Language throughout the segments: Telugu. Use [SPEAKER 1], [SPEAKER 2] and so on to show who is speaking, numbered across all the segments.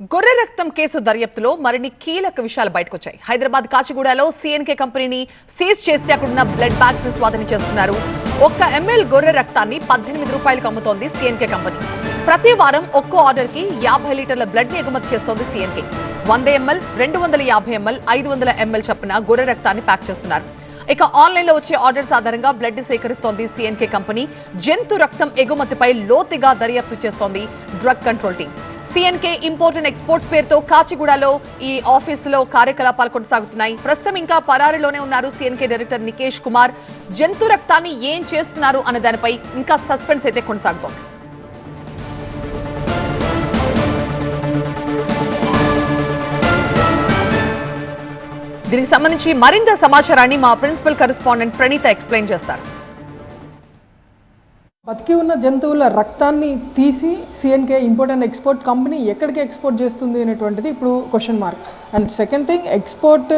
[SPEAKER 1] గొర్రె రక్తం కేసు దర్యాప్తులో మరిన్ని కీలక విషయాలు బయటకొచ్చాయి. హైదరాబాద్ కాచిగూడలో సీఎన్కే కంపెనీని సీజ్ చేసి అక్కడున్న బ్లడ్ బ్యాగ్స్ని స్వాధీనం చేసుకున్నారు ఒక్క ఎంఎల్ గొర్రె రక్తాన్ని పద్దెనిమిది రూపాయలకు అమ్ముతోంది సీఎన్కే కంపెనీ. ప్రతి వారం ఒక్కో ఆర్డర్కి యాభై లీటర్ల బ్లడ్ని ఎగుమతి చేస్తోంది సీఎన్కే వంద ఎంఎల్ రెండు వందల యాభై ఎంఎల్ ఐదు వందల ఎంఎల్ చొప్పున గొర్రె రక్తాన్ని ప్యాక్ చేస్తున్నారు. ఇక ఆన్లైన్లో వచ్చే ఆర్డర్స్ ఆధారంగా బ్లడ్ని సేకరిస్తోంది సీఎన్కే కంపెనీ. జంతు రక్తం ఎగుమతిపై లోతుగా దర్యాప్తు చేస్తోంది drug control team. CNK import and exports పేరుతో కాచిగూడలో ఈ ఆఫీసులో కార్యకలాపాలు కొనసాగుతున్నాయి. ప్రస్తుతం ఇంకా పరారిలోనే ఉన్నారు సిఎన్కే డైరెక్టర్ నికేష్ కుమార్. జంతు రక్తాన్ని ఏం చేస్తున్నారు అన్న దానిపై ఇంకా సస్పెన్స్ అయితే కొనసాగుతోంది. దీనికి సంబంధించి మరింత సమాచారాన్ని మా ప్రిన్సిపల్ కరెస్పాండెంట్ ప్రణీత ఎక్స్ప్లెయిన్ చేస్తారు.
[SPEAKER 2] బతికి ఉన్న జంతువుల రక్తాన్ని తీసి CNK import and export company ఎక్కడికి ఎక్స్పోర్ట్ చేస్తుంది అనేటువంటిది ఇప్పుడు question mark and second thing export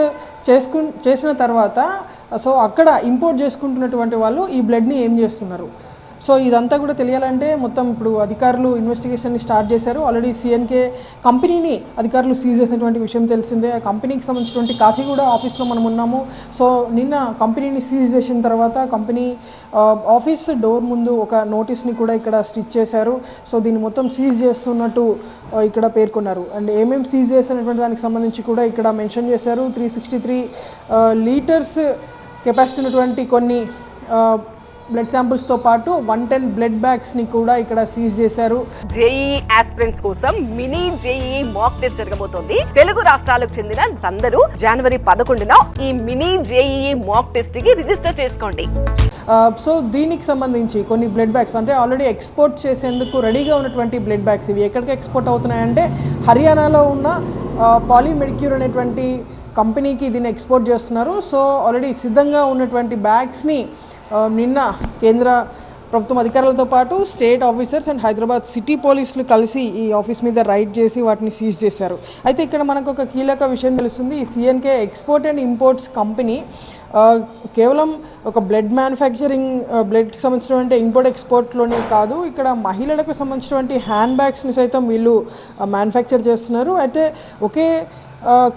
[SPEAKER 2] చేసుకు చేసిన తర్వాత సో అక్కడ ఇంపోర్ట్ చేసుకుంటున్నటువంటి వాళ్ళు ఈ బ్లడ్ని ఏం చేస్తున్నారు? సో ఇదంతా కూడా తెలియాలంటే మొత్తం ఇప్పుడు అధికారులు ఇన్వెస్టిగేషన్ని స్టార్ట్ చేశారు. ఆల్రెడీ సిఎన్కే కంపెనీని అధికారులు సీజ్ చేసినటువంటి విషయం తెలిసిందే. ఆ కంపెనీకి సంబంధించినటువంటి కాచిగూడ ఆఫీస్లో మనం ఉన్నాము. సో నిన్న కంపెనీని సీజ్ చేసిన తర్వాత కంపెనీ ఆఫీస్ డోర్ ముందు ఒక నోటీస్ని కూడా ఇక్కడ స్టిచ్ చేశారు. సో దీన్ని మొత్తం సీజ్ చేస్తున్నట్టు ఇక్కడ పేర్కొన్నారు. అండ్ ఏమేమి సీజ్ చేసినటువంటి దానికి సంబంధించి కూడా ఇక్కడ మెన్షన్ చేశారు. Three sixty three litres capacity ఉన్నటువంటి కొన్ని బ్లడ్ శాంపుల్స్తో పాటు వన్ టెన్ బ్లడ్ బ్యాగ్స్ని కూడా ఇక్కడ సీజ్ చేశారు.
[SPEAKER 3] జేఈ ఆస్పిరెంట్స్ కోసం మినీ జేఈ మాక్ టెస్ట్ జరగబోతోంది. తెలుగు రాష్ట్రాలకు చెందిన అందరూ జనవరి పదకొండున ఈ మినీ జేఈ మాక్ టెస్ట్కి రిజిస్టర్ చేసుకోండి.
[SPEAKER 2] సో దీనికి సంబంధించి కొన్ని బ్లడ్ బ్యాగ్స్ అంటే ఆల్రెడీ ఎక్స్పోర్ట్ చేసేందుకు రెడీగా ఉన్నటువంటి బ్లడ్ బ్యాగ్స్ ఇవి ఎక్కడికి ఎక్స్పోర్ట్ అవుతున్నాయంటే హర్యానాలో ఉన్న పాలీమెడిక్యూర్ అనేటువంటి కంపెనీకి దీన్ని ఎక్స్పోర్ట్ చేస్తున్నారు. సో ఆల్రెడీ సిద్ధంగా ఉన్నటువంటి బ్యాగ్స్ని నిన్న కేంద్ర ప్రభుత్వం అధికారులతో పాటు state officers and Hyderabad city పోలీసులు కలిసి ఈ ఆఫీస్ మీద రైడ్ చేసి వాటిని సీజ్ చేశారు. అయితే ఇక్కడ మనకు ఒక కీలక విషయం తెలుస్తుంది. ఈ CNK export and imports company కేవలం ఒక బ్లడ్ మ్యానుఫ్యాక్చరింగ్ బ్లడ్కి సంబంధించినటువంటి ఇంపోర్ట్ ఎక్స్పోర్ట్లోనే కాదు ఇక్కడ మహిళలకు సంబంధించినటువంటి హ్యాండ్ బ్యాగ్స్ని సైతం వీళ్ళు మ్యానుఫ్యాక్చర్ చేస్తున్నారు. అయితే ఒకే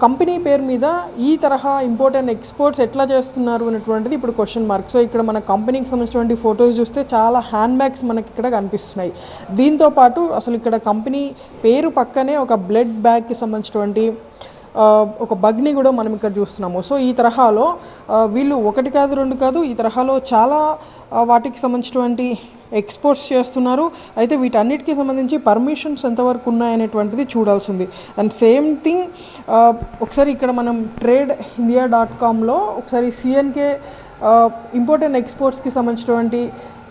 [SPEAKER 2] కంపెనీ పేరు మీద ఈ తరహా ఇంపోర్ట్ అండ్ ఎక్స్పోర్ట్స్ ఎట్లా చేస్తున్నారు అనేటువంటిది ఇప్పుడు క్వశ్చన్ మార్క్ సో ఇక్కడ మన కంపెనీకి సంబంధించినటువంటి ఫొటోస్ చూస్తే చాలా హ్యాండ్ బ్యాగ్స్ మనకి ఇక్కడ కనిపిస్తున్నాయి. దీంతో పాటు అసలు ఇక్కడ కంపెనీ పేరు పక్కనే ఒక బ్లడ్ బ్యాగ్కి సంబంధించినటువంటి ఒక బగ్ని కూడా మనం ఇక్కడ చూస్తున్నాము. సో ఈ తరహాలో వీళ్ళు ఒకటి కాదు రెండు కాదు ఈ తరహాలో చాలా వాటికి సంబంధించినటువంటి ఎక్స్పోర్ట్స్ చేస్తున్నారు. అయితే వీటన్నిటికీ సంబంధించి పర్మిషన్స్ ఎంతవరకు ఉన్నాయనేటువంటిది చూడాల్సింది. అండ్ సేమ్ థింగ్ ఒకసారి ఇక్కడ మనం ట్రేడ్ ఇండియా డాట్ కామ్లో ఒకసారి సిఎన్కే ఇంపోర్ట్ అండ్ ఎక్స్పోర్ట్స్కి సంబంధించినటువంటి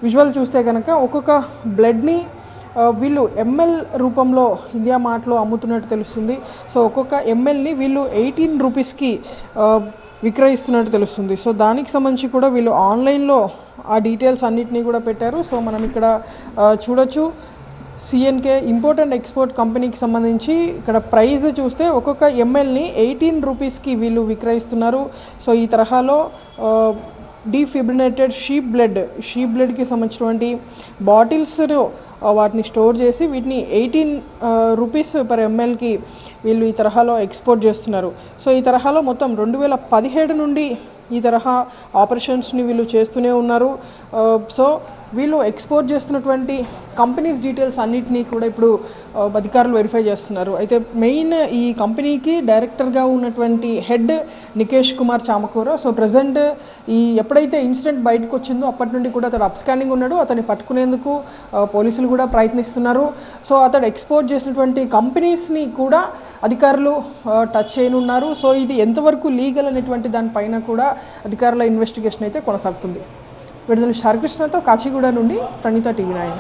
[SPEAKER 2] విజువల్ చూస్తే కనుక ఒక్కొక్క బ్లడ్ని వీళ్ళు ఎంఎల్ రూపంలో ఇండియా మార్ట్లో అమ్ముతున్నట్టు తెలుస్తుంది. సో ఒక్కొక్క ఎంఎల్ని వీళ్ళు ఎయిటీన్ రూపీస్కి విక్రయిస్తున్నట్టు తెలుస్తుంది. సో దానికి సంబంధించి కూడా వీళ్ళు ఆన్లైన్లో ఆ డీటెయిల్స్ అన్నిటినీ కూడా పెట్టారు. సో మనం ఇక్కడ చూడొచ్చు. సిఎన్కే ఇంపోర్ట్ అండ్ ఎక్స్పోర్ట్ కంపెనీకి సంబంధించి ఇక్కడ ప్రైస్ చూస్తే ఒక్కొక్క ఎంఎల్ని ఎయిటీన్ రూపీస్కి వీళ్ళు విక్రయిస్తున్నారు. సో ఈ తరహాలో డీఫిబ్రినేటెడ్ షీప్ బ్లడ్. షీప్ బ్లడ్కి సంబంధించినటువంటి బాటిల్స్ను వాటిని స్టోర్ చేసి వీటిని ఎయిటీన్ రూపీస్ పర్ ఎంఎల్కి వీళ్ళు ఈ తరహాలో ఎక్స్పోర్ట్ చేస్తున్నారు. సో ఈ తరహాలో మొత్తం రెండు వేల పదిహేడు నుండి ఈ తరహా ఆపరేషన్స్ని వీళ్ళు చేస్తూనే ఉన్నారు. Uh, సో వీళ్ళు ఎక్స్పోర్ట్ చేస్తున్నటువంటి కంపెనీస్ డీటెయిల్స్ అన్నిటినీ కూడా ఇప్పుడు uh, అధికారులు వెరిఫై చేస్తున్నారు. అయితే మెయిన్ ఈ కంపెనీకి డైరెక్టర్గా ఉన్నటువంటి head Nikesh Kumar Chamakura. So present ఈ ఎప్పుడైతే ఇన్సిడెంట్ బయటకు వచ్చిందో అప్పటి నుండి కూడా అతడు అప్స్కానింగ్ ఉన్నాడు. అతన్ని పట్టుకునేందుకు uh, పోలీసులు కూడా ప్రయత్నిస్తున్నారు. సో అతడు ఎక్స్పోర్ట్ చేసినటువంటి కంపెనీస్ని కూడా అధికారులు టచ్ చేయనున్నారు. సో ఇది ఎంతవరకు లీగల్ అనేటువంటి దానిపైన కూడా అధికారుల ఇన్వెస్టిగేషన్ అయితే కొనసాగుతుంది. విడుదల శారకృష్ణతో కాచిగూడ నుండి ప్రణీత టీవీ నాయన